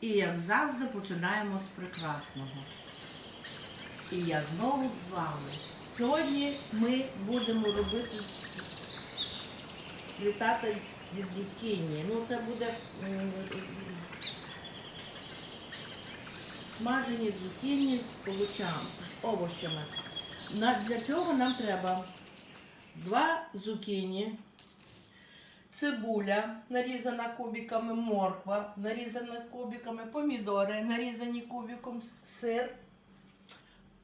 І як завжди починаємо з прекрасного. І я знову з вами. Сьогодні ми будемо робити літати від зукіні. Ну це буде смажені зукіні з овочами, з овощами. Для цього нам треба два зукіні, цибуля, нарізана кубиками, морква, нарізана кубиками, помідори, нарізані кубиком, сир,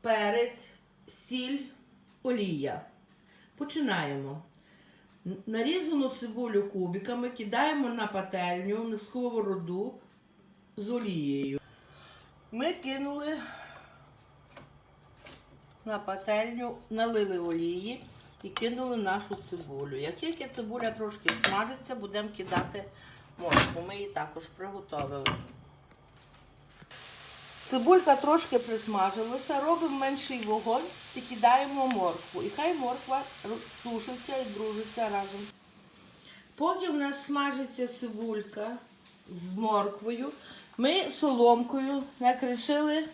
перець, сіль, олія. Починаємо. Нарізану цибулю кубиками кидаємо на пательню, на сковороду з олією. Ми кинули на пательню, налили олії і кинули нашу цибулю. Як тільки цибуля трошки смажиться, будемо кидати моркву. Ми її також приготовили. Цибулька трошки присмажилася, робимо менший вогонь і кидаємо моркву. І хай морква тушиться і дружиться разом. Поки в нас смажиться цибулька з морквою, ми соломкою накришили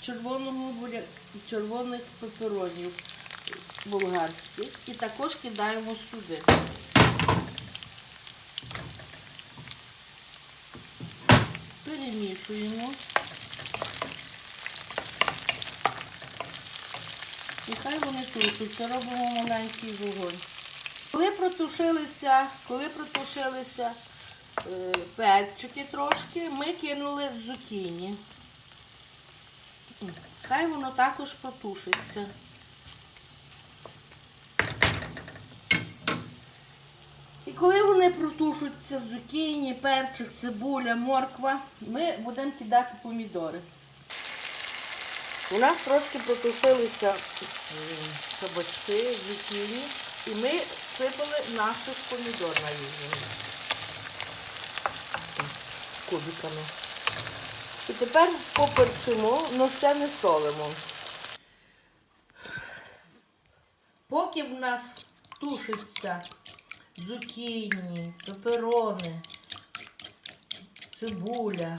червоного червоних пеперонів болгарських і також кидаємо сюди. Перемішуємо. І хай вони тушаться, робимо маленький вогонь. Коли протушилися, коли протушилися е, перчики трошки, ми кинули в. Хай воно також протушиться. Коли вони протушаться в зукіні, перчик, цибуля, морква, ми будемо кидати помідори. У нас трошки протушилися кабачки, зукіні, і ми сипали наших помідор нарізаних кубиками. І тепер поперчимо, але ще не солимо. Поки в нас тушиться зукіні, пеперони, цибуля,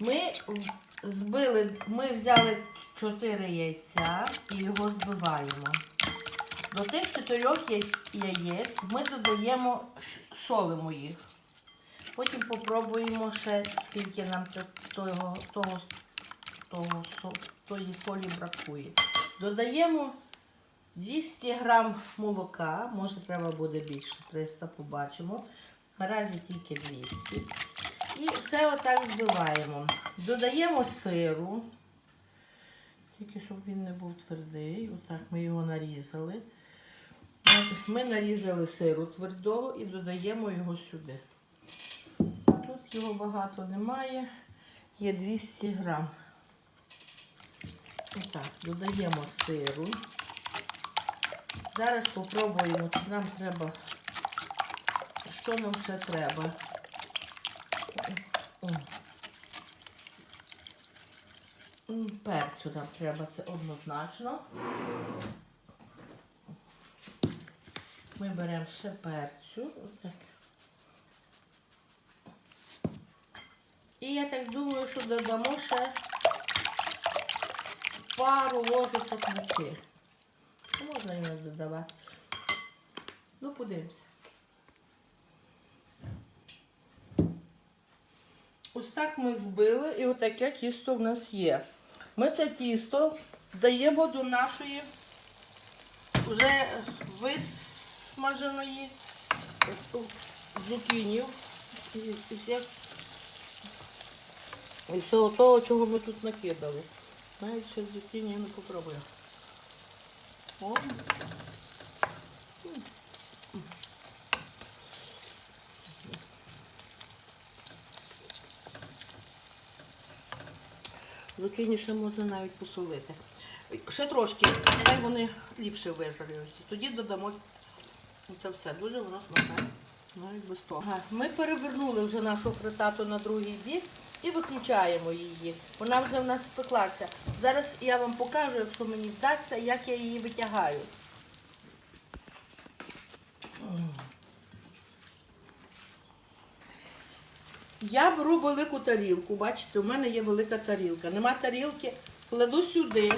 ми збили, ми взяли 4 яйця і його збиваємо. До тих чотирьох яєць ми додаємо, солимо їх. Потім попробуємо ще, скільки нам того, того, того, тої солі бракує. Додаємо 200 грам молока, може треба буде більше, 300 побачимо. Наразі тільки 200. І все отак збиваємо. Додаємо сиру. Тільки щоб він не був твердий. Отак ми його нарізали. Ми нарізали сиру твердого і додаємо його сюди. Тут його багато немає, є 200 грам. Отак, додаємо сиру. Зараз спробуємо, чи нам треба, що нам ще треба. Перцю нам треба, це однозначно. Ми беремо ще перцю. І я так думаю, що додамо ще пару ложечок муки. Можна не додавати. Ну, подивимося. Ось так ми збили і отаке тісто в нас є. Ми це тісто даємо до нашої вже висмаженої е, зукінів і, всього того, чого ми тут накидали. Навіть ще зукіні не попробую. О. Зукіні ще можна навіть посолити. Ще трошки, хай вони ліпше вижарюються. Тоді додамо це все. Дуже воно смачне. Навіть без того. Ми перевернули вже нашу фритату на другий бік і виключаємо її. Вона вже в нас спеклася. Зараз я вам покажу, якщо мені вдасться, як я її витягаю. Я беру велику тарілку. Бачите, у мене є велика тарілка. Нема тарілки, кладу сюди.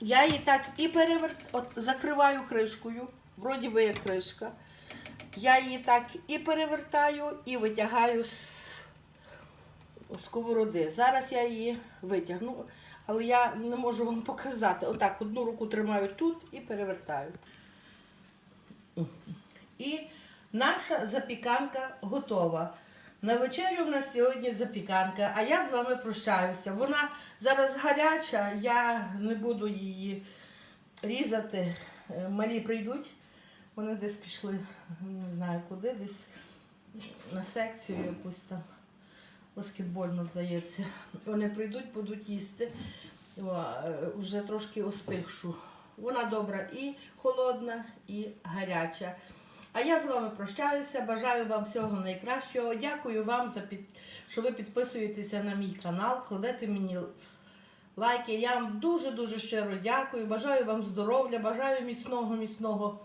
Я її так і перевер... От, закриваю кришкою, вроді би є кришка. Я її так і перевертаю, і витягаю з сковороди. Зараз я її витягну, але я не можу вам показати. Отак, одну руку тримаю тут і перевертаю. І наша запіканка готова. На вечерю в нас сьогодні запіканка, а я з вами прощаюся. Вона зараз гаряча, я не буду її різати. Е, Малі прийдуть, вони десь пішли, не знаю куди, десь на секцію якусь там баскетбольну, здається. Вони прийдуть, будуть їсти. Е, Вже трошки остигшу. Вона добра і холодна, і гаряча. А я з вами прощаюся. Бажаю вам всього найкращого. Дякую вам за під... що ви підписуєтеся на мій канал, кладете мені лайки. Я вам дуже-дуже щиро дякую. Бажаю вам здоров'я, бажаю міцного, міцного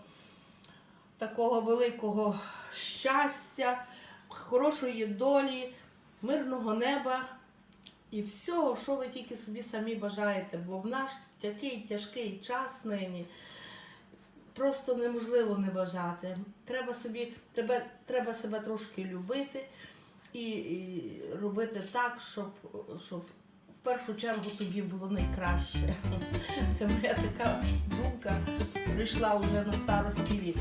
такого великого щастя, хорошої долі, мирного неба і всього, що ви тільки собі самі бажаєте. Бо в наш такий тяжкий час нині просто неможливо не бажати. Треба собі, треба, треба себе трошки любити і, і робити так, щоб, щоб в першу чергу тобі було найкраще. Це моя така думка прийшла вже на старості літ.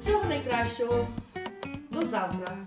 Всього найкращого. До завтра.